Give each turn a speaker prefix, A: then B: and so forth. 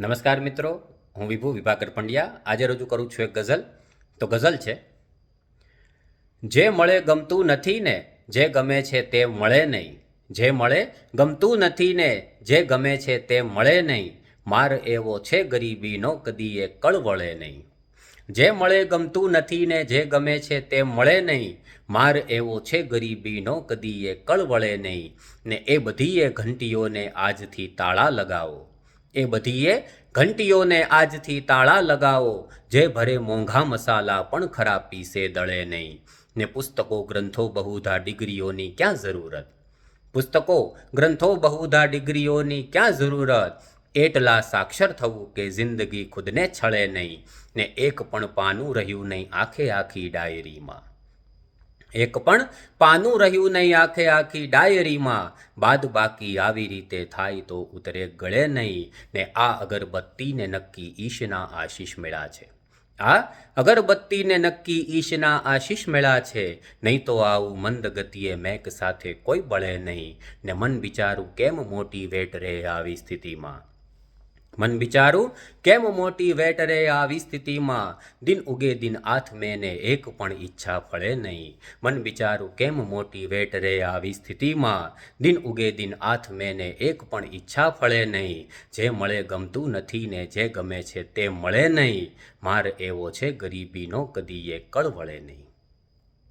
A: નમસ્કાર મિત્રો, હું વિભુ વિભાકર પંડ્યા. આજે રજૂ કરું છું એક ગઝલ. તો ગઝલ છે, જે મળે ગમતું નથી ને જે ગમે છે તે મળે નહીં. જે મળે ગમતું નથી ને જે ગમે છે તે મળે નહીં. માર એવો છે ગરીબીનો કદી એ કળવળે નહીં. જે મળે ગમતું નથી ને જે ગમે છે તે મળે નહીં. માર એવો છે ગરીબીનો કદી એ કળવળે નહીં. ને એ બધીએ ઘંટીઓને આજથી તાળા લગાવો. એ બધીએ ઘંટીઓને આજથી તાળા લગાવો. જે ભરે મોંઘા મસાલા પણ ખરા પીસે દળે નહીં. ને પુસ્તકો ગ્રંથો બહુધા ડિગ્રીઓની ક્યાં જરૂરત? પુસ્તકો ગ્રંથો બહુધા ડિગ્રીઓની ક્યાં જરૂરત? એટલા સાક્ષર થવું કે જિંદગી ખુદને છળે નહીં. ને એક પણ પાનું રહ્યું નહીં આખે આખી ડાયરીમાં. એક પણ પાનું રહ્યું નહીં આખે આખી ડાયરીમાં. બાદ બાકી આવી રીતે થાય તો ઉતરે ગળે નહીં. ને આ અગરબત્તીને નક્કી ઈશના આશીષ મેળા છે. આ અગરબત્તીને નક્કી ઈશના આશીષ મેળા છે. નહીં તો આવું મંદ ગતિએ મેક સાથે કોઈ બળે નહીં. ને મન વિચારું કેમ મોટી વેટ રહે આવી સ્થિતિમાં? મન વિચારું, કેમ મોટી વેટ આવી સ્થિતિમાં? દિન ઉગે દિન આથ મેને એક પણ ઈચ્છા ફળે નહીં. મન વિચારું, કેમ મોટી વેટ આવી સ્થિતિમાં? દિન ઉગે દિન આથ મેને એક પણ ઈચ્છા ફળે નહીં. જે મળે ગમતું નથી ને જે ગમે છે તે મળે નહીં. માર એવો છે ગરીબીનો, કદીએ કળવળે કળ વળે નહીં.